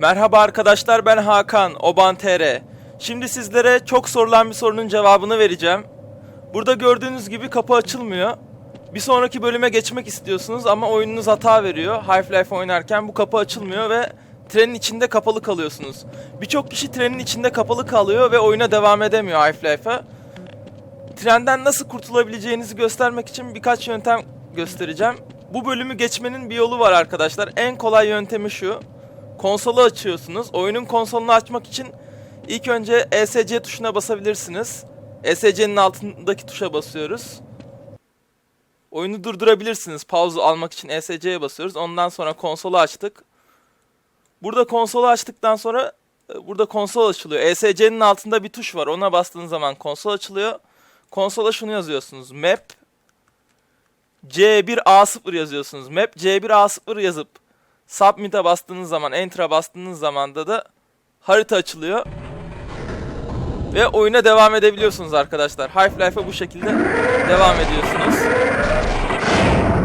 Merhaba arkadaşlar ben Hakan Oban TR. Şimdi sizlere çok sorulan bir sorunun cevabını vereceğim. Burada gördüğünüz gibi kapı açılmıyor. Bir sonraki bölüme geçmek istiyorsunuz ama oyununuz hata veriyor. Half-Life oynarken bu kapı açılmıyor ve trenin içinde kapalı kalıyorsunuz. Birçok kişi trenin içinde kapalı kalıyor ve oyuna devam edemiyor Half-Life'a. Trenden nasıl kurtulabileceğinizi göstermek için birkaç yöntem göstereceğim. Bu bölümü geçmenin bir yolu var arkadaşlar. En kolay yöntemi şu. Konsolu açıyorsunuz. Oyunun konsolunu açmak için ilk önce ESC tuşuna basabilirsiniz. ESC'nin altındaki tuşa basıyoruz. Oyunu durdurabilirsiniz. Pause almak için ESC'ye basıyoruz. Ondan sonra konsolu açtık. Burada konsolu açtıktan sonra e, burada konsol açılıyor. ESC'nin altında bir tuş var. Ona bastığınız zaman konsol açılıyor. Konsola şunu yazıyorsunuz. Map C1A0 yazıyorsunuz. Map C1A0 yazıp Submit'e bastığınız zaman, Enter'a bastığınız zaman da da harita açılıyor. Ve oyuna devam edebiliyorsunuz arkadaşlar. Half-Life'a bu şekilde devam ediyorsunuz.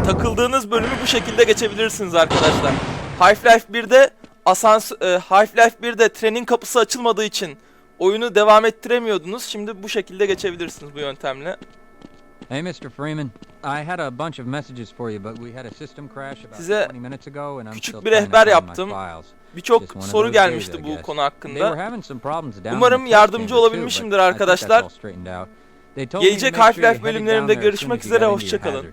Takıldığınız bölümü bu şekilde geçebilirsiniz arkadaşlar. Half-Life 1'de asans e, Half-Life 1'de trenin kapısı açılmadığı için oyunu devam ettiremiyordunuz. Şimdi bu şekilde geçebilirsiniz bu yöntemle. Hey, Mr. Freeman. I had a bunch of messages for you, but we had a system crash about Size 20 minutes ago, and I'm küçük still bir rehber yaptım. files. Birçok soru gelmişti bu konu hakkında. Umarım yardımcı olabilmişimdir arkadaşlar. Gelecek Half-Life bölümlerinde görüşmek üzere, hoşçakalın.